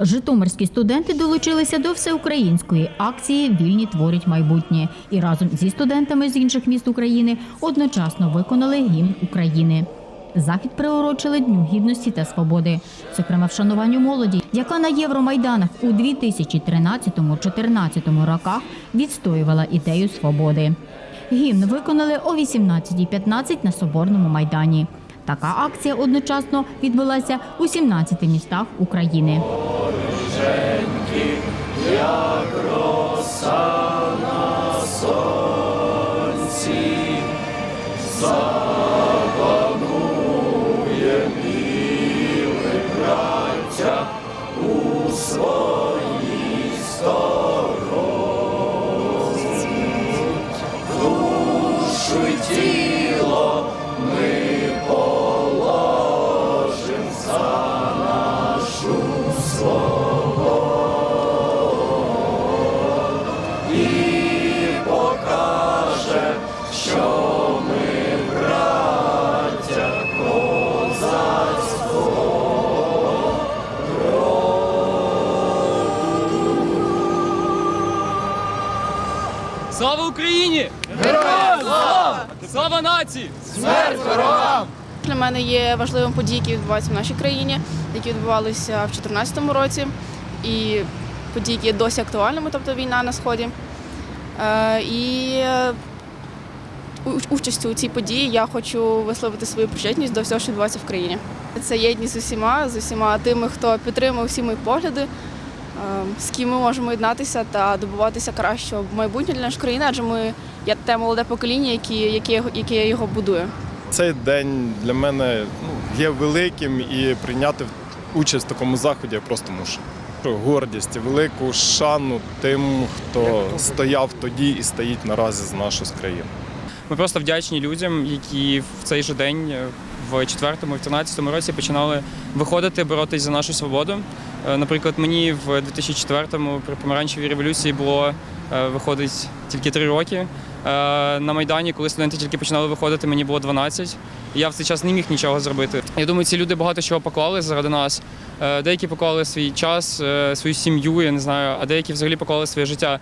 Житомирські студенти долучилися до всеукраїнської акції Вільні творять майбутнє і разом зі студентами з інших міст України одночасно виконали гімн України. Захід приурочили Дню гідності та свободи, зокрема вшануванню молоді, яка на Євромайданах у 2013-14 роках відстоювала ідею свободи. Гімн виконали о 18.15 на Соборному майдані. Така акція одночасно відбулася у 17 містах України. Слава Україні! Героям слава! Слава нації! Для мене є важливим події, які відбуваються в нашій країні, які відбувалися в 2014 році, і події, які є досі актуальними, тобто війна на сході. Е, І е, участю у цій події я хочу висловити свою причетність до всього, що відбувається в країні. Це єдність з усіма, з усіма тими, хто підтримує всі мої погляди, з ким ми можемо єднатися та добуватися кращого майбутнього для нашої країни, адже ми є те молоде покоління, які, яке, яке його будує. Цей день для мене ну, є великим і прийняти участь в такому заході я просто мушу. Гордість і велику шану тим, хто стояв тоді і стоїть наразі з нашою країни. Ми просто вдячні людям, які в цей же день, в 4-му, в 13-му році починали виходити, боротись за нашу свободу. Е, Наприклад, мені в 2004-му при помаранчевій революції було е, виходить тільки 3 роки. Е, На Майдані, коли студенти тільки починали виходити, мені було 12. І я в цей час не міг нічого зробити. Я думаю, ці люди багато чого поклали заради нас. Деякі поклали свій час, свою сім'ю, я не знаю, а деякі взагалі поклали своє життя.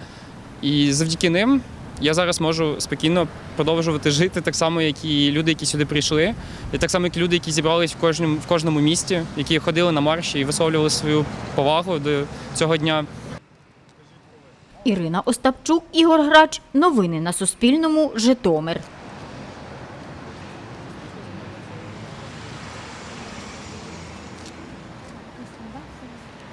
І завдяки ним я зараз можу спокійно продовжувати жити так само, як і люди, які сюди прийшли, і так само, як люди, які зібрались в кожному в кожному місті, які ходили на марші і висловлювали свою повагу до цього дня. Ірина Остапчук, Ігор Грач. Новини на Суспільному. Житомир.